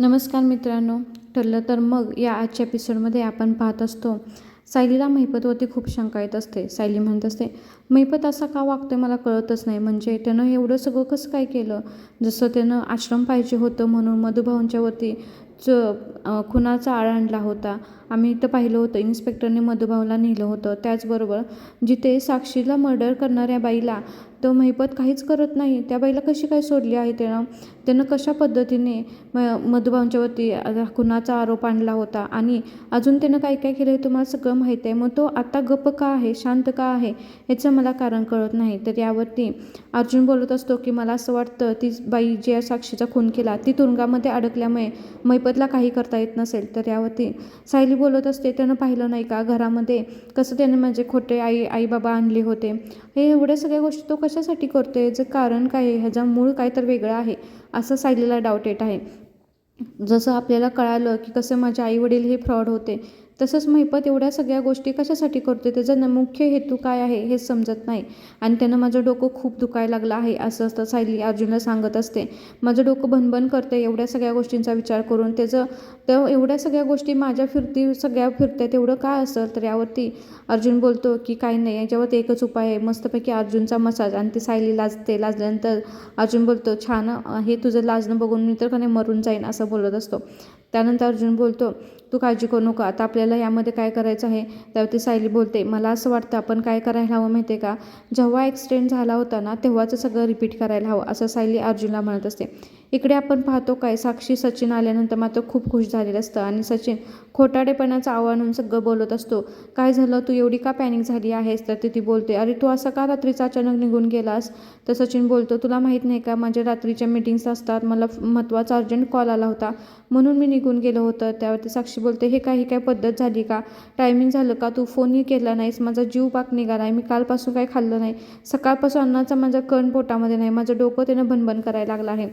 नमस्कार मित्रांनो. ठरलं तर मग या आजच्या एपिसोडमध्ये आपण पाहत असतो सायलीला महिपतवरती खूप शंका येत असते. सायली म्हणत असते महिपत असा का वागतोय मला कळतच नाही. म्हणजे त्यानं एवढं सगळं कसं काय केलं? जसं त्यानं आश्रम पाहिजे होतं म्हणून मधुभाऊंच्यावरती च खुनाचा आळ आणला होता. आम्ही इथं पाहिलं होतं इन्स्पेक्टरने मधुभाऊला नेलं होतं. त्याचबरोबर जिथे साक्षीला मर्डर करणाऱ्या बाईला तो महिपत काहीच करत नाही. त्या बाईला कशी काय सोडली आहे त्यानं? त्यानं कशा पद्धतीने म मधुभाऊंच्यावरती खुनाचा आरोप आणला होता? आणि अजून त्यानं काय काय केलं हे तुम्हाला सगळं माहीत आहे. मग तो आता गप्प का आहे? शांत का आहे? याचं मला कारण कळत नाही. तर यावरती अर्जुन बोलत असतो की मला असं वाटतं ती बाई जी साक्षीचा खून केला ती तुरुंगामध्ये अडकल्यामुळे महिपतला काही करता येत नसेल. तर यावरती सायली बोलत असते त्यानं पाहिलं नाही का? घरामध्ये कसं त्याने म्हणजे खोटे आई आई बाबा आणले होते? हे एवढ्या सगळ्या गोष्टी तो कशासाठी करतो याचं कारण काय आहे? ह्याचा मूळ काय तर वेगळं आहे असं सायलीला डाऊट येत आहे. जसं आपल्याला कळालं की कसं माझे आईवडील हे फ्रॉड होते तसंच महिपत एवढ्या सगळ्या गोष्टी कशासाठी करतो त्याचा मुख्य हेतू काय आहे हे समजत नाही. आणि त्यानं माझं डोकं खूप दुखायला लागलं आहे असं असतं सायली अर्जुनला सांगत असते. माझं डोकं भनभन करते एवढ्या सगळ्या गोष्टींचा विचार करून. त्याचं तर एवढ्या सगळ्या गोष्टी माझ्या फिरती सगळ्या फिरत्या तेवढं काय असेल तर यावरती अर्जुन बोलतो की काही नाही याच्यावरती एकच उपाय आहे. मस्तपैकी अर्जुनचा मसाज आणि ती सायली लाजते लाजल्यानंतर अर्जुन बोलतो छान हे तुझं लाजणं बघून मी तर का नाही मरून जाईन? असं बोलत असतो. त्यानंतर अर्जुन बोलतो तू काळजी करू नको. आता आपल्याला यामध्ये काय करायचं आहे? त्यावरती सायली बोलते मला असं वाटतं आपण काय करायला हवं माहिती आहे का? जेव्हा ॲक्सिडेंट झाला होता ना तेव्हाचं सगळं रिपीट करायला हवं असं सायली अर्जुनला म्हणत असते. इकडे आपण पाहतो काय साक्षी सचिन आल्यानंतर मात्र खूप खुश झालेलं असतं आणि सचिन खोटाडेपणाचं आव्हान सगळं बोलत असतो. काय झालं? तू एवढी का पॅनिक झाली आहेस? तर ती ती बोलते अरे तू असं का रात्रीचा अचानक निघून गेलास? तर सचिन बोलतो तुला माहीत नाही का माझ्या रात्रीच्या मीटिंग्स असतात. मला महत्त्वाचा अर्जंट कॉल आला होता. म्हणून मी निघून गेलो होतं. त्यावरती साक्षी बोलते हे काही काय पद्धत झाली का? टायमिंग झालं का? तू फोनही केला नाहीस माझा जीव पाक निघाला आहे मी कालपासून काही खाल्लं नाही. सकाळपासून अन्नाचा माझा कण पोटामध्ये नाही माझं डोकं त्यानं भनभन करायला लागलं आहे.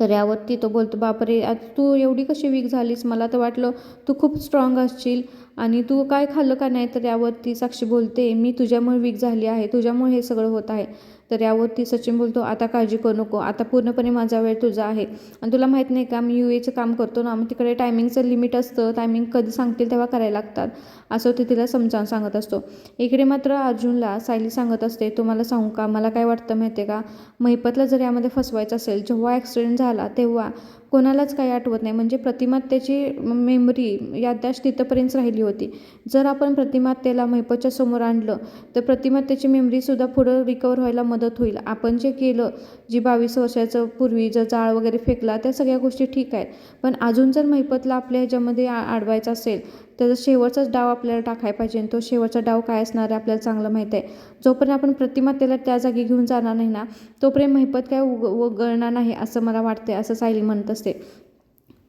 तर यावरती तो बोलतो बापरे आज तू एवढी कशी वीक झालीस? मला तर वाटलं तू खूप स्ट्रॉंग असशील आणि तू काय खाल्लं का नाही? तर यावरती साक्षी बोलते मी तुझ्यामुळे वीक झाली आहे तुझ्यामुळे हे सगळं होत आहे. तर यावरती सचिन बोलतो आता काळजी करू नको आता पूर्णपणे माझा वेळ तुझा आहे. आणि तुला माहीत नाही का मी यू एचं काम करतो ना मग तिकडे टायमिंगचं लिमिट असतं टायमिंग कधी सांगतील तेव्हा करायला लागतात. असं ते तिला समजावून सांगत असतो. इकडे मात्र अर्जुनला सायली सांगत असते तुम्हाला सांगू का मला काय वाटतं माहिती आहे का महिपतला जर यामध्ये फसवायचं असेल जेव्हा ॲक्सिडेंट झाला तेव्हा कोणालाच काही आठवत नाही. म्हणजे प्रतिमात्याची मेमरी याददाश्त तिथंपर्यंत राहिली होती. जर आपण प्रतिमात्याला मैपतच्या समोर आणलं तर प्रतिमात्याची मेमरीसुद्धा पुढं रिकवर व्हायला मदत होईल. आपण जे केलं जी बावीस वर्षाचं पूर्वी जर जाळ वगैरे फेकला त्या सगळ्या गोष्टी ठीक आहेत. पण अजून जर महिपतला आपल्या ह्याच्यामध्ये आ असेल त्याचा शेवटचाच डाव आपल्याला टाकायला पाहिजे आणि तो शेवटचा डाव काय असणार आहे आपल्याला चांगलं माहीत आहे. जोपर्यंत आपण प्रतिमा त्याला त्या जागी घेऊन जाणार नाही ना तोपर्यंत महिपत काय उग उगळणार नाही असं मला वाटते असं सायली म्हणत असते.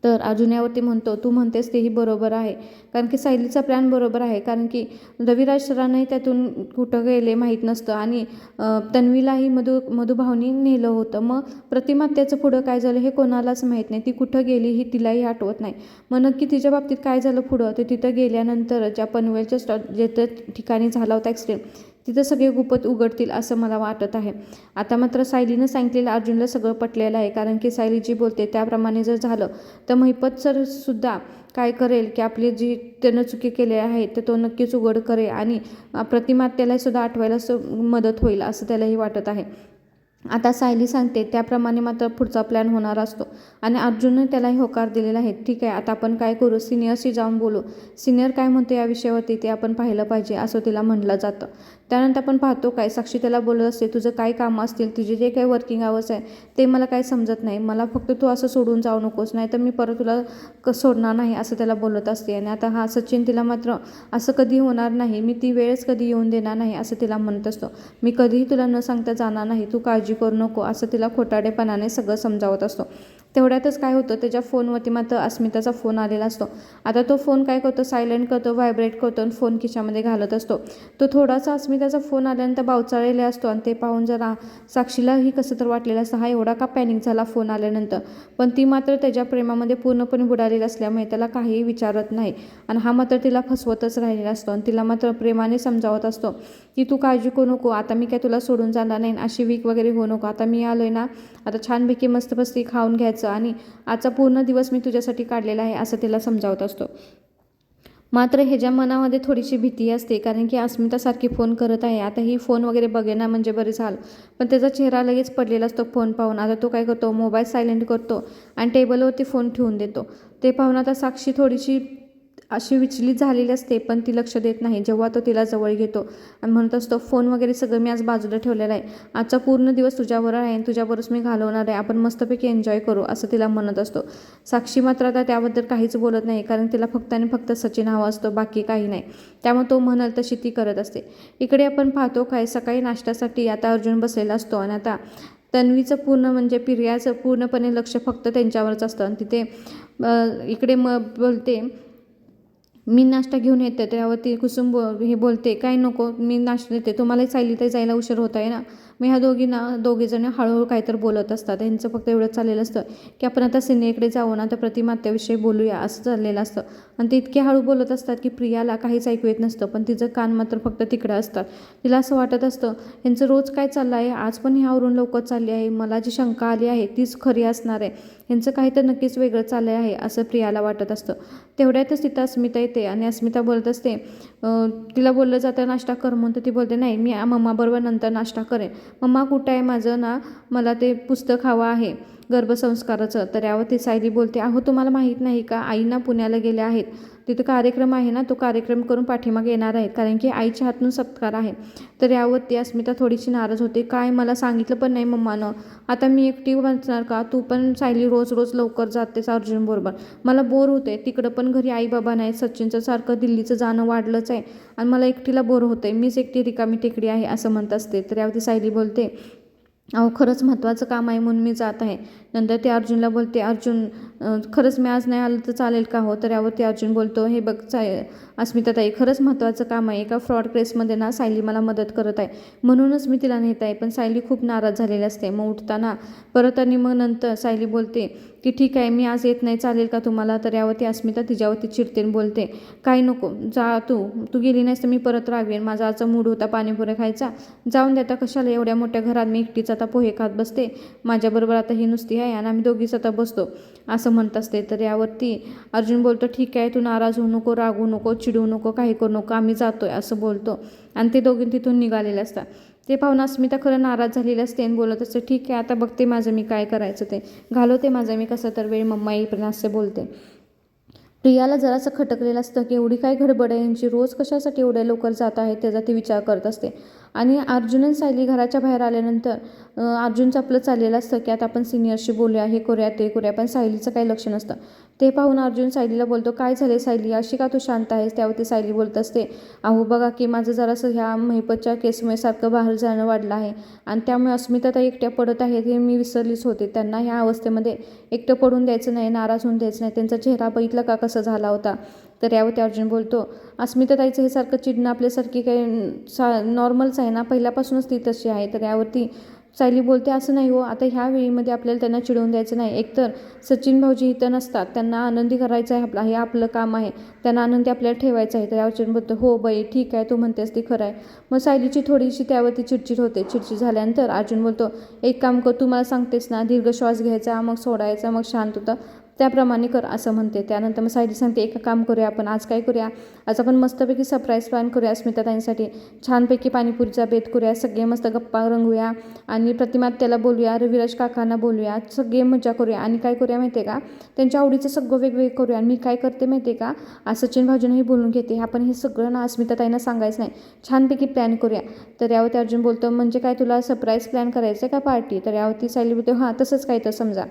तर अर्जुन यावरती म्हणतो तू म्हणतेस तेही बरोबर आहे. कारण की सायलीचा प्लॅन बरोबर आहे. कारण की रविराज सरांनाही त्यातून कुठं गेले माहीत नसतं. आणि तन्वीलाही मधु मधुभावनी नेलं होतं. मग प्रतिमा त्याचं पुढं काय झालं हे कोणालाच माहीत नाही. ती कुठं गेली ही तिलाही आठवत नाही. मग नक्की तिच्या बाबतीत काय झालं पुढं? ते तिथं गेल्यानंतर ज्या पनवेलच्या स्टॉ जिथं ठिकाणी झाला होता ॲक्सिडेंट तिथं सगळे गुपत उघडतील असं मला वाटत आहे. आता मात्र सायलीनं सांगितलेलं अर्जुनला सगळं पटलेलं आहे. कारण की सायली जी बोलते त्याप्रमाणे जर झालं तर महिपत सर सुद्धा काय करेल की आपली जी त्यानं चुकी केली आहे तर तो नक्कीच उघड करेल आणि प्रतिमा त्याला सुद्धा आठवायला मदत होईल असं त्यालाही वाटत आहे. आता सायली सांगते त्याप्रमाणे मात्र पुढचा प्लॅन होणार असतो. आणि अर्जुनने त्यालाही होकार दिलेला आहे. ठीक आहे आता आपण काय करू? सिनियरशी जाऊन बोलू. सिनियर काय म्हणतो या विषयावरती ते आपण पाहिलं पाहिजे असं तिला म्हणलं जातं. त्यानंतर आपण पाहतो काय? साक्षी त्याला बोलत असते तुझं काय कामं असतील? तुझे जे काही वर्किंग आवर्स आहे ते मला काही समजत नाही. मला फक्त तू असं सोडून जाऊ नकोस नाही तर मी परत तुला क सोडणार नाही असं त्याला बोलत असते. आणि आता हा सचिन तिला मात्र असं कधी होणार नाही. मी ती वेळच कधी येऊन देणार नाही असं तिला म्हणत असतो. मी कधीही तुला न सांगता जाणार नाही. तू काळजी करू नको असं तिला खोटाडेपणाने सगळं समजावत असतो. तेवढ्यातच काय होतं त्याच्या फोनवरती मात्र अस्मिताचा फोन आलेला असतो. आता तो फोन काय करतो सायलेंट करतो व्हायब्रेट करतो आणि फोन खिशामध्ये घालत असतो. तो थोडासा अस्मिताचा फोन आल्यानंतर बावचाळलेला असतो आणि ते पाहून जरा साक्षीलाही कसं तर वाटलेलं असतं हा एवढा का पॅनिक झाला फोन आल्यानंतर? पण ती मात्र त्याच्या प्रेमामध्ये पूर्णपणे बुडालेली असल्यामुळे त्याला काहीही विचारत नाही आणि हा मात्र तिला फसवतच राहिलेला असतो आणि तिला मात्र प्रेमाने समजावत असतो की तू काळजी करू नको आता मी काय तुला सोडून जाणार नाही अशी वीक वगैरे होऊ नको आता मी आलो आहे ना आता छानपैकी मस्तपस्ती खाऊन घ्यायचं आणि आजचा पूर्ण दिवस मी तुझ्यासाठी काढलेला आहे असं तिला समजावत असतो. मात्र ह्याच्या मनामध्ये थोडीशी भीती असते कारण की अस्मितासारखी फोन करत आहे. आता ही फोन वगैरे बघेना म्हणजे बरे झालं. पण त्याचा चेहरा लगेच पडलेला असतो फोन पाहून. आता तो काय करतो? मोबाईल सायलेंट करतो आणि टेबलवरती फोन ठेवून देतो. ते पाहून आता साक्षी थोडीशी अशी विचलित झालेली असते पण ती लक्ष देत नाही. जेव्हा तो तिला जवळ घेतो आणि म्हणत असतो फोन वगैरे सगळं मी आज बाजूला ठेवलेला आहे. आजचा पूर्ण दिवस तुझ्याबरोबर आहे आणि तुझ्यावरच मी घालवणार आहे. आपण मस्तपैकी एन्जॉय करू असं तिला म्हणत असतो. साक्षी मात्र आता त्याबद्दल काहीच बोलत नाही कारण तिला फक्त आणि फक्त सचिन हवा असतो बाकी काही नाही. त्यामुळे तो म्हणाल तशी ती करत असते. इकडे आपण पाहतो काय सकाळी नाश्त्यासाठी आता अर्जुन बसलेला असतो आणि आता तन्वीचं पूर्ण म्हणजे पिर्याचं पूर्णपणे लक्ष फक्त त्यांच्यावरच असतं. आणि तिथे इकडे म बोलते मी नाश्ता घेऊन येते त्यावरती कुसुम बो हे बोलते काय नको मी नाश्ता देते तुम्हालाही सायलीताई जायला उशीर होत आहे ना. मग ह्या दोघींना दोघीजण हळूहळू काहीतरी बोलत असतात. यांचं फक्त एवढं चाललेलं असतं की आपण आता सिनेकडे जाऊ ना तर प्रतिमात्याविषयी बोलूया असं चाललेलं असतं. आणि ते इतके हळू बोलत असतात की प्रियाला काहीच ऐकू येत नसतं पण तिचं कान मात्र फक्त तिकडं असतात तिला असं वाटत असतं यांचं रोज काय चाललं आहे? आज पण ह्यावरून लवकर चालली आहे. मला जी शंका आली आहे तीच खरी असणार आहे. यांचं काही तर नक्कीच वेगळं चाललं आहे असं प्रियाला वाटत असतं. तेवढ्यातच तिथं अस्मिता येते आणि अस्मिता बोलत असते तिला बोललं जातं नाश्ता कर म्हणून ती बोलते नाही मी मम्माबरोबर नंतर नाश्ता करेन. मम्मा कुठं आहे माझं ना? मला ते पुस्तक हवं आहे. गर्भसंस्काराचं. तर यावर ती सायली बोलते अहो तुम्हाला माहीत नाही का आईना पुण्याला गेल्या आहेत. तिथं कार्यक्रम आहे ना तो कार्यक्रम करून पाठीमागे येणार आहेत कारण की आईच्या हातून सत्कार आहे. तर यावरती अस्मिता थोडीशी नाराज होते काय मला सांगितलं पण नाही मम्मानं. आता मी एकटी वाचणार का? तू पण सायली रोज रोज लवकर जातेस अर्जुन बरोबर. मला बोर होते तिकडं पण घरी आई बाबा नाही सचिनचं सारखं दिल्लीचं जाणं वाढलंच आहे आणि मला एकटीला बोर होते मीच एकटी रिकामी टेकडी आहे असं म्हणत असते. तर यावरती सायली बोलते अहो खरंच महत्त्वाचं काम आहे म्हणून मी जात आहे. नंतर ते अर्जुनला बोलते अर्जुन खरंच मी आज नाही आलं तर चालेल का हो? तर यावरती अर्जुन बोलतो हे बघ साय अस्मिताताई खरंच महत्त्वाचं काम आहे एका फ्रॉड केसमध्ये ना सायली मला मदत करत आहे. म्हणूनच मी तिला नेत आहे पण सायली खूप नाराज झालेली असते. मग उठताना परत आणि मग नंतर सायली बोलते की ठीक आहे मी आज येत नाही चालेल का तुम्हाला? तर यावरती अस्मिता तिच्यावरती चिडते बोलते काय नको जा तू. तू गेली नाहीस तर मी परत रागवेन. माझा आजचा मूड होता पाणीपुरी खायचा. जाऊन दे आता कशाला एवढ्या मोठ्या घरात मी एकटीच आता पोहे खात बसते? माझ्याबरोबर आता ही नुसती आहे आणि आम्ही दोघीच आता बसतो. असं म्हणत असते. तर यावरती अर्जुन बोलतो ठीक आहे तू नाराज होऊ नको रागवू नको चिडवू नको काही करू नको आम्ही जातो आहे असं बोलतो. आणि ते दोघे तिथून निघालेले असतात. ते पाहून अस्मिता खरं नाराज झालेली असते आणि बोलत असते ठीक आहे आता बघते माझं मी काय करायचं ते. घालवते माझं मी कसं तर वेळ मम्मा येईपर्यंत असं बोलते. प्रियाला जरासं खटकलेलं असतं की एवढी काय गडबड आहे? यांची रोज कशासाठी एवढ्या लवकर जात आहे? त्याचा ती विचार करत असते. आणि अर्जुन आणि सायली घराच्या बाहेर आल्यानंतर अर्जुनचं आपलं चाललेलं असतं की आता आपण सिनियरशी बोलूया हे करूया ते करूया पण सायलीचं काही लक्ष नसतं. ते पाहून अर्जुन सायलीला बोलतो काय झाले सायली? अशी का तू शांत आहेस? त्यावरती सायली बोलत असते अहो बघा की माझं जरासं ह्या महिपतच्या केसमुळे सारखं बाहेर जाणं वाढलं आहे आणि त्यामुळे अस्मिताता एकट्या पडत आहेत हे मी विसरलीच होते. त्यांना ह्या अवस्थेमध्ये एकटं पडून द्यायचं नाही नाराज होऊन द्यायचं नाही. त्यांचा चेहरा बघितला का कसा झाला होता? तर यावरती अर्जुन बोलतो अस्मिताताईचं हे सारखं चिडणं आपल्यासारखी काही सा नॉर्मलच आहे ना? पहिल्यापासूनच ती तशी आहे. तर यावरती सायली बोलते असं नाही हो आता ह्या वेळीमध्ये आपल्याला त्यांना चिडवून द्यायचं नाही. एकतर सचिन भाऊजी इथं नसतात त्यांना आनंदी करायचं आहे आपला हे आपलं काम आहे. त्यांना आनंदी आपल्याला ठेवायचं आहे. तर यावर बोलतो हो बाई ठीक आहे तू म्हणतेस ती खरं आहे. मग सायलीची थोडीशी त्यावरती चिडचिड होते. चिडचिड झाल्यानंतर अर्जुन बोलतो एक काम कर तू मला सांगतेस ना दीर्घ श्वास घ्यायचा मग सोडायचा मग शांत होतं. त्याप्रमाणे कर असं म्हणते. त्यानंतर मग सायली सांगते एक काम करूया आपण आज काय करूया? आज आपण मस्तपैकी सरप्राईज प्लॅन करूया अस्मिताताईंसाठी छानपैकी पाणीपुरीचा बेत करूया सगळे मस्त गप्पा रंगूया आणि प्रतिमात त्याला बोलूया रविराज काकांना बोलूया सगळे मजा करूया. आणि काय करूया माहिती आहे का? त्यांच्या आवडीचं सगळं वेगवेगळं करूया. आणि मी काय करते माहिती आहे का? आज सचिन भाऊजींनाही बोलून घेते. आपण हे सगळं ना अस्मिताताईंना सांगायचं नाही. छानपैकी प्लॅन करूया. तर यावरती अर्जुन बोलतो म्हणजे काय तुला सरप्राईज प्लॅन करायचं आहे का पार्टी तर यावरती सायली बोलते हां तसंच काय तर समजा.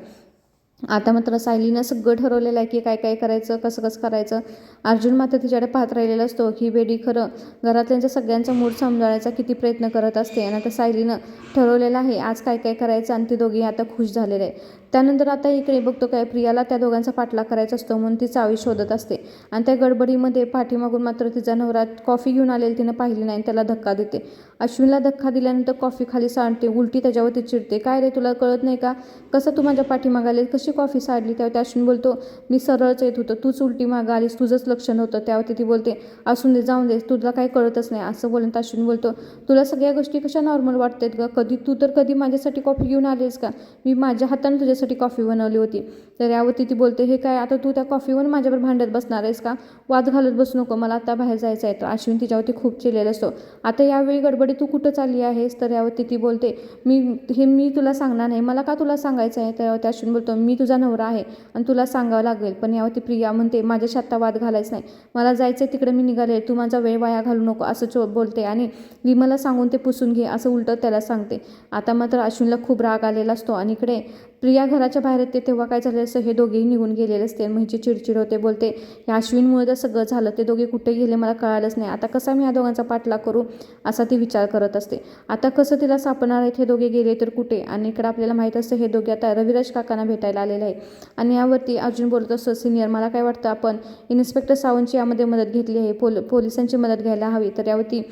आता मात्र सायलीनं सगळं ठरवलेलं आहे की काय काय करायचं कसं कसं करायचं. अर्जुन मात्र तिच्याकडे पाहत राहिलेला असतो की बेडी खरं घरातल्यांच्या सगळ्यांचा मूड समजावायचा किती प्रयत्न करत असते. आणि आता सायलीनं ठरवलेलं आहे आज काय काय करायचं आणि ते दोघी आता खुश झालेले आहे त्यानंतर आता इकडे बघतो काय प्रियाला त्या दोघांचा पाठलाग करायचा असतो म्हणून ती चावी शोधत असते. आणि त्या गडबडीमध्ये पाठीमागून मात्र तिचा नवरा कॉफी घेऊन आलेली तिनं पाहिली नाही आणि त्याला धक्का देते. अश्विनला धक्का दिल्यानंतर कॉफी खाली सांडते उलटी त्याच्यावरती चिडते. काय रे तुला कळत नाही का? कसं तू माझ्या पाठीमागाले कशी कॉफी साडली? त्यावर अश्विन बोलतो मी सरळच येत होतं. तूच उलटी मागं आलीस. तुझंच लक्ष नव्हतं. त्यावरती ती बोलते असून दे जाऊन दे. तुला काही कळतच नाही. असं बोलून अश्विन बोलतो तुला सगळ्या गोष्टी कशा नॉर्मल वाटतात का कधी तू तर कधी माझ्यासाठी कॉफी घेऊन आलीस का? मी माझ्या हाताने त्याच्यासाठी कॉफी बनवली होती. तर यावरती ती बोलते हे काय आता तू त्या कॉफीवर माझ्यावर भांडत बसणार आहेस का? वाद घालत बसू नको मला आता बाहेर जायचं आहे. तर अश्विन तिच्यावरती खूप चिलेला असतो. आता यावेळी गडबडी तू कुठं चालली आहेस? तर यावरती ती बोलते मी हे मी तुला सांगणार नाही. मला का तुला सांगायचं आहे? त्यावरती अश्विन बोलतो मी तुझा नवरा आहे आणि तुला सांगावं लागेल पण यावरती प्रिया म्हणते माझ्याशी आत्ता वाद घालायचं नाही. मला जायचं आहे तिकडे मी निघाले. तू माझा वेळ वाया घालू नको असं चो बोलते आणि विमला सांगून ते पुसून घे असं उलटं त्याला सांगते. आता मात्र अश्विनला खूप राग आलेला असतो आणि इकडे प्रिया घराच्या बाहेर येते तेव्हा काय झालं असं हे दोघेही निघून गेलेले असते म्हणजे चिडचिड होते बोलते या अश्विनमुळे तर सगळं झालं ते दोघे कुठे गेले मला कळालंच नाही. आता कसा मी या दोघांचा पाठलाग करू? असा ती विचार करत असते. आता कसं तिला सापडणार आहेत हे दोघे गेले तर कुठे? आणि इकडे आपल्याला माहीत असतं हे दोघे आता रविराज काकांना भेटायला आलेले आहे आणि यावरती अर्जुन बोलत असतो सिनियर मला काय वाटतं आपण इन्स्पेक्टर सावंतची यामध्ये मदत घेतली आहे पोल पोलिसांची मदत घ्यायला हवी. तर यावरती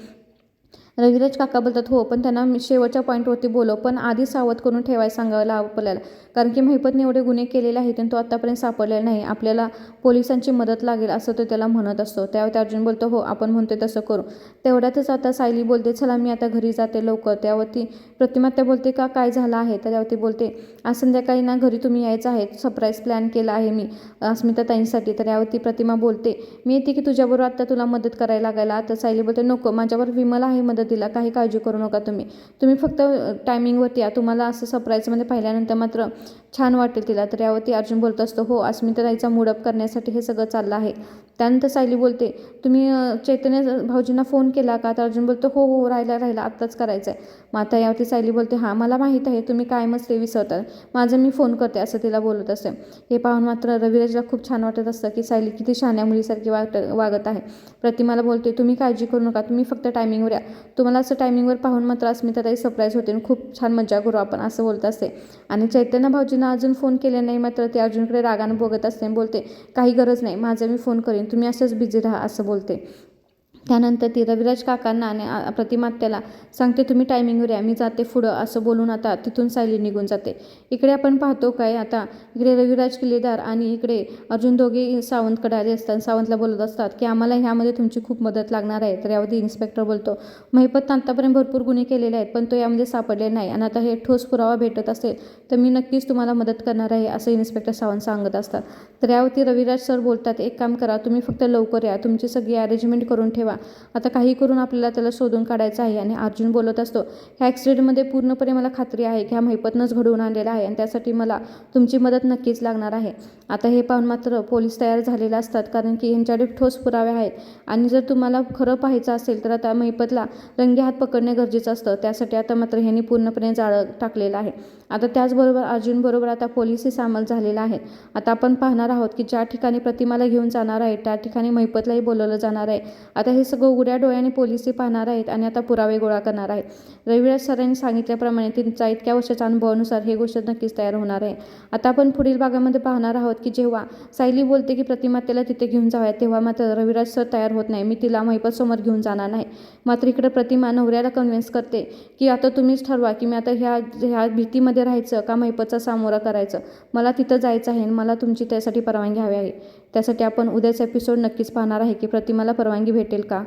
रविराज काका बोलतात हो पण त्यांना मी शेवटच्या पॉईंटवरती बोलव पण आधी सावध करून ठेवायला सांगायला आपल्याला. कारण की महिपतने एवढे गुन्हे केलेले आहेत आणि तो आत्तापर्यंत सापडलेला नाही. आपल्याला पोलिसांची मदत लागेल असं तो त्याला म्हणत असतो. त्यावर अर्जुन बोलतो हो आपण म्हणतोय तसं करू. तेवढ्यातच आता सायली बोलते चला मी आता घरी जाते लवकर. त्यावरती प्रतिमा त्या बोलते का काय झालं आहे? तर त्यावरती बोलते आज संध्याकाळी ना घरी तुम्ही यायचं आहे. सरप्राईज प्लॅन केला आहे मी अस्मिता ताईंसाठी. तर यावरती प्रतिमा बोलते मी येते की तुझ्याबरोबर आता तुला मदत करायला लागायला. आता सायली बोलते नको माझ्यावर विमल आहे मदत पद्धतीला काही काळजी करू नका तुम्ही. तुम्ही फक्त टायमिंगवरती या. तुम्हाला असं सरप्राईजमध्ये म्हणजे पाहिल्यानंतर मात्र छान वाटेल तिला. तर यावरती अर्जुन बोलत असतो हो अस्मिता ताईचा मूडअप करण्यासाठी हे सगळं चाललं आहे. त्यानंतर सायली बोलते तुम्ही चैतन्य भाऊजींना फोन केला का? तर अर्जुन बोलतो हो हो राहिला राहिला आत्ताच करायचं आहे मग आता यावरती सायली बोलते हां मला माहीत आहे तुम्ही कायमच ते विसरतात माझं मी फोन करते असं तिला बोलत असते. हे पाहून मात्र रविराजला खूप छान वाटत असतं की सायली किती शहाण्या मुलीसारखी वाट वागत आहे. प्रतिमाला बोलते तुम्ही काळजी करू नका तुम्ही फक्त टायमिंगवर या. तुम्हाला असं टायमिंगवर पाहून मात्र अस्मिताताई सरप्राईज होते आणि खूप छान मजा करू आपण असं बोलत असते. आणि चैतन्य भाऊजींना अजून फोन केले नाही मात्र ते अर्जुनकडे रागानं बघत असते बोलते काही गरज नाही माझं मी फोन करेन तुम्ही असंच बिझी राहा असं बोलते. त्यानंतर ती रविराज काकांना आणि प्रतिमात्याला सांगते तुम्ही टायमिंगवर या मी जाते पुढं असं बोलून आता तिथून सायली निघून जाते. इकडे आपण पाहतो काय आता इकडे रविराज किल्लेदार आणि इकडे अर्जुन दोघे सावंतकडे आले असतात सावंतला बोलत असतात की आम्हाला ह्यामध्ये तुमची खूप मदत लागणार आहे. तर यावरती इन्स्पेक्टर बोलतो महिपत आत्तापर्यंत भरपूर गुन्हे केलेले आहेत पण तो यामध्ये सापडले नाही आणि आता हे ठोस पुरावा भेटत असेल तर मी नक्कीच तुम्हाला मदत करणार आहे असं इन्स्पेक्टर सावंत सांगत असतात. तर यावरती रविराज सर बोलतात एक काम करा तुम्ही फक्त लवकर या तुमची सगळी अरेंजमेंट करून ठेवा आता काही करून आपल्याला त्याला शोधून काढायचं आहे आणि अर्जुन बोलत असतो ह्या ॲक्सिडेंटमध्ये पूर्णपणे मला खात्री आहे की ह्या महिपतनंच घडवून आणलेला आहे आणि त्यासाठी मला तुमची मदत नक्कीच लागणार आहे. आता हे पाहून मात्र पोलीस तयार झालेले असतात कारण की यांच्याकडे ठोस पुरावे आहेत. आणि जर तुम्हाला खरं पाहायचं असेल तर आता महिपतला रंगे हात पकडणे गरजेचं असतं. त्यासाठी आता मात्र ह्यांनी पूर्णपणे जाळं टाकलेलं आहे. आता त्याचबरोबर अर्जुनबरोबर आता पोलिसही सामील झालेला आहे. आता आपण पाहणार आहोत की ज्या ठिकाणी प्रतिमाला घेऊन जाणार आहे त्या ठिकाणी महिपतलाही बोलवलं जाणार आहे. आता हे सगळं उघड्या डोळ्याने पोलिसही पाहणार आहेत आणि आता पुरावे गोळा करणार आहेत. रविराज सरांनी सांगितल्याप्रमाणे त्यांचा इतक्या वर्षाच्या अनुभवानुसार हे गोष्ट नक्कीच तयार होणार आहे. आता आपण पुढील भागामध्ये पाहणार आहोत की जेव्हा सायली बोलते की प्रतिमा त्याला तिथे घेऊन जाव्या तेव्हा मात्र रविराज सर तयार होत नाही. मी तिला महिपतसमोर घेऊन जाणार नाही. मात्र इकडे प्रतिमा नवऱ्याला कन्व्हिन्स करते की आता तुम्हीच ठरवा की मी आता ह्या ह्या भीतीमध्ये राहायचं का मैपचा सामोरा करायचं? मला तिथं जायचं आहे आणि मला तुमची त्यासाठी परवानगी हवी आहे. त्यासाठी आपण उद्याचा एपिसोड नक्कीच पाहणार आहे की प्रतिमाला परवानगी भेटेल का?